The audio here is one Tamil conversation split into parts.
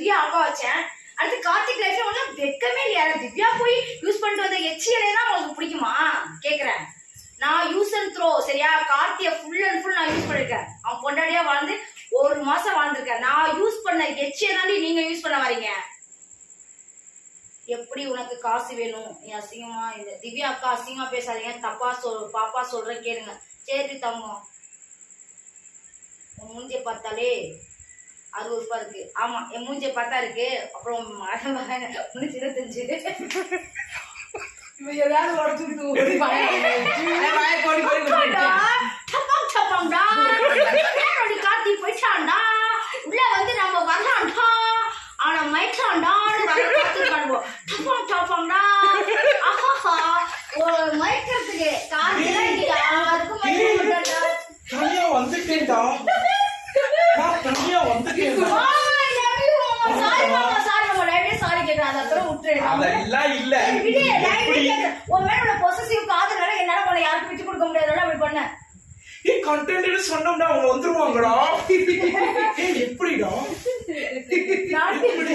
பெரிய அழகா வச்சேன். அடுத்து கார்த்திக் லைஃப்ல ஒண்ணு வெட்கமே இல்லையா? திவ்யா போய் யூஸ் பண்ணிட்டு வந்த எச்சியலைனா உங்களுக்கு பிடிக்குமா? கேக்குறேன். நான் யூஸ் அண்ட் த்ரோ சரியா? கார்த்திய ஃபுல் அண்ட் ஃபுல் நான் யூஸ் பண்ணிருக்கேன். அவன் பொண்டாடியா வாழ்ந்து ஒரு மாசம் வாழ்ந்திருக்கேன். நான் யூஸ் பண்ண எச்சியை தாண்டி நீங்க யூஸ் பண்ண வரீங்க எப்படி உனக்கு காசு வேணும்? நீ அசிங்கமா இந்த திவ்யா அக்கா அசிங்கமா பேசாதீங்க. தப்பா சொல் பாப்பா சொல்றேன் கேளுங்க. சரி தங்கம். உன் மூஞ்சிய பார்த்தாலே அறுபது இருக்கு ஆமா என் மூஞ்சிய பார்த்தா இருக்கு அப்புறம் முன்னூத்தி இருபத்தஞ்சு ஏதாவது உடச்சு கார்த்தி போயிட்டான்டா. உள்ள வந்து நம்ம வரலாம்டா. அவனை மயக்கலாம்டான்னு வர காத்துருக்கானுவோ. டப்பாம் டப்பாம்டா. ஆஹாஹா. ஒரு மயக்கறதுக்கு காத்துல இங்க யாருக்கும் மயக்க மாட்டான்டா. தனியா வந்துட்டேன்டா நான் தனியா வந்துட்டேன்டா மாமா, I love you, மாமா. Sorry, மாமா, sorry, மாமா. live லயே sorry கேக்குறேன். அதை அப்புறம் விட்டுரு. அதெல்லாம் இல்ல. உன் மேல உள்ள possessive காதல்னால என்னால உன்னை யாருக்கும் விட்டு கொடுக்க முடியாதுனால அப்படி பண்ணேன். ஏ கண்டென்ட் சொன்னோம்னா அவங்க வந்துருவாங்கடா. எப்படிடா? எப்படி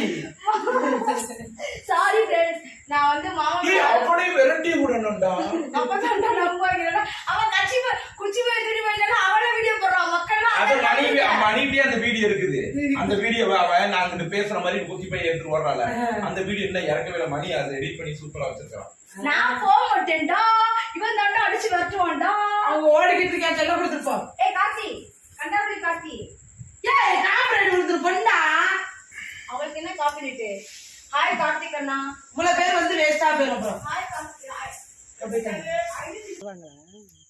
சாரி ஃப்ரெண்ட்ஸ் நான் வந்து மாமா ஏய் அப்படியே விரட்டி விடணும்டா அப்பதான் நம்புவாங்க அவன் கட்சி போய் குச்சி போய் துணி போயிட்டாலும் அவளே வீடியோ போடுறான் மக்கள்லாம் அது அதை மனைவி நம்புறாங்க. மனைவியே அந்த வீடியோ இருக்குது அந்த வீடியோ அவன் நான் அங்கிட்டு பேசுற மாதிரி குத்தி போய் எடுத்துட்டு வர்றாள் அந்த வீடியோ இன்னும் இறக்கவே இல்லை. மணி அதை எடிட் பண்ணி சூப்பரா வச்சிருக்கான். நான் போக மாட்டேன்டா. இவன் தாண்டா அடிச்சு வரட்டுவான்டா. அவங்க ஓடிக்கிட்டு இருக்கேன் செல்ல கொடுத்துருப்போம். ஏய் கார்த்தி. கண்டாபுரி கார்த்தி. ஏய் காம்பரேட் கொடுத்துருப்பா அவளுக்கு என்ன காப்பி நிட்டு ஹாய் கார்த்திக் அண்ணா உங்களை பேர் வந்து வேஸ்டா போயிடும் அப்புறம். ஹாய் கார்த்திக் ஹாய்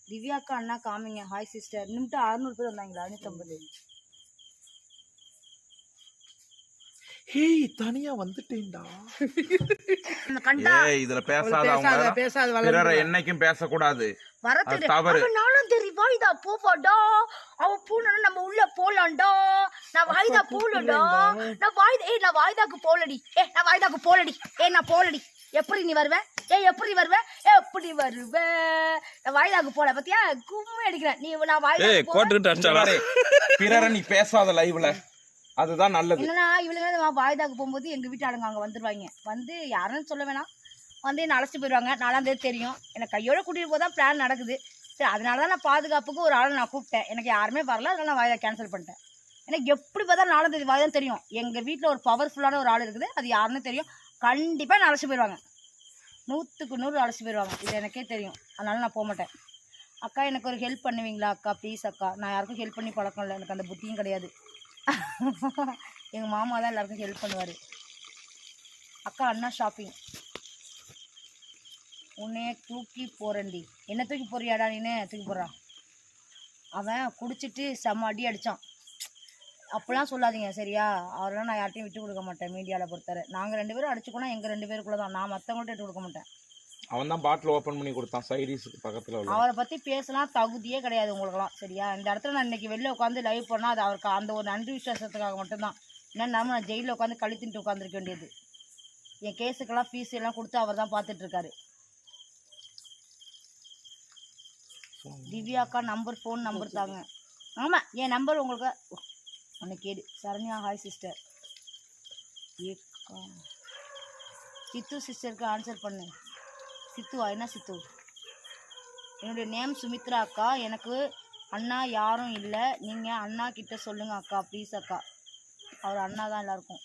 திவ்யாக்கா அண்ணா காமிங்க. ஹாய் சிஸ்டர் நிமிட்டு அறுநூறு பேர் வந்தாங்களா? ஐநூத்தம்பது ஹேய் தனியா வந்துட்டேன்டா. கண்டா? ஏய் இதுல பேசாத பேசாத அவங்க பேசாத பிறரை என்னைக்கும் பேசக்கூடாது. வரது தவறு. நானும் தெரியும் வாய்தா போவாடா. அவ பூனா நம்ம உள்ள போலாம்டா. நான் வாய்தா போலடா. நான் வாய்தா ஏய் நான் வாய்தாக்கு போலடி. ஏ நான் வாய்தாக்கு போலடி. ஏ நான் போலடி. எப்படி நீ வருவ? ஏ எப்படி வருவ? எப்படி வருவ? நான் வாய்தாக்கு போல. பத்தியா? கும்மி அடிக்கிறேன். நீ நான் வாய்தாக்கு போல. பிறரை- பிறரை நீ பேசாத லைவ்ல அதுதான் நல்லது. என்னன்னா இவளுங்க நான் வாய்தாக்கு போகும்போது எங்க வீட்டு ஆளுங்க அங்க வந்துருவாங்க. வந்து யாருன்னு சொல்ல வேணாம். வந்து என்ன அழைச்சிட்டு போயிடுவாங்க நாலாம் தேதி தெரியும். எனக்கு கையோட கூட்டிட்டு போதான் பிளான் நடக்குது. சரி அதனால தான் நான் பாதுகாப்புக்கு ஒரு ஆளை நான் கூப்பிட்டேன். எனக்கு யாருமே வரல. அதனால நான் வாய்தா கேன்சல் பண்ணிட்டேன். எனக்கு எப்படி பார்த்தா நாலாம் தேதி வாய்தான் தெரியும். எங்க வீட்டில் ஒரு பவர்ஃபுல்லான ஒரு ஆள் இருக்குது. அது யாருன்னு தெரியும். கண்டிப்பாக என்ன அழைச்சி போயிடுவாங்க நூற்றுக்கு நூறு அழைச்சிட்டு போயிடுவாங்க இது எனக்கே தெரியும். அதனால நான் போக மாட்டேன். அக்கா எனக்கு ஒரு ஹெல்ப் பண்ணுவீங்களா? அக்கா ப்ளீஸ் அக்கா. நான் யாருக்கும் ஹெல்ப் பண்ணி பழக்கம் இல்லை. எனக்கு அந்த புத்தியும் கிடையாது. எங்கள் மாமா தான் எல்லாருக்கும் ஹெல்ப் பண்ணுவார். அக்கா அண்ணா ஷாப்பிங் உன்னைய தூக்கி போறேன்டி. என்ன தூக்கி போறியாடா நீனு? தூக்கி போடுறான் அவன் குடிச்சிட்டு செம்ம அடி அடித்தான் அப்போலாம் சொல்லாதீங்க சரியா? அவரெல்லாம் நான் யார்ட்டையும் விட்டு கொடுக்க மாட்டேன் மீடியாவில் பொறுத்தவரை. நாங்கள் ரெண்டு பேரும் அடிச்சுக்கோனா எங்கள் ரெண்டு பேருக்குள்ளே தான் நான் மற்றவங்கள்ட்ட விட்டு கொடுக்க மாட்டேன். அவன் தான் பாட்டில் ஓப்பன் பண்ணி கொடுத்தான் சைடிஸ்க்கு பக்கத்தில் உள்ள. அவரை பற்றி பேசலாம் தகுதியே கிடையாது உங்களுக்குலாம் சரியா? இந்த இடத்துல நான் இன்னைக்கு வெளில உட்காந்து லைவ் பண்ணால் அது அவருக்கு அந்த ஒரு நன்றி விசுவாசத்துக்காக மட்டும்தான். என்ன நம்ம நான் ஜெயிலில் உட்காந்து களி உட்காந்துருக்க வேண்டியது. என் கேஸுக்கெல்லாம் ஃபீஸ் எல்லாம் கொடுத்து அவர் தான் பார்த்துட்ருக்காரு. திவ்யா திவ்யாக்கா நம்பர் ஃபோன் நம்பர் தாங்க. ஆமாம் என் நம்பர் உங்களுக்கு ஒன்று கேடு. சரண்யா ஹாய் சிஸ்டர் ஏக்கா. சித்து சிஸ்டருக்கு ஆன்சர் பண்ணு. சித்துவா என்ன சித்து. என்னுடைய நேம் சுமித்ரா அக்கா. எனக்கு அண்ணா யாரும் இல்லை. நீங்கள் அண்ணா கிட்ட சொல்லுங்கள் அக்கா ப்ளீஸ் அக்கா. அவர் அண்ணா தான் எல்லாருக்கும்.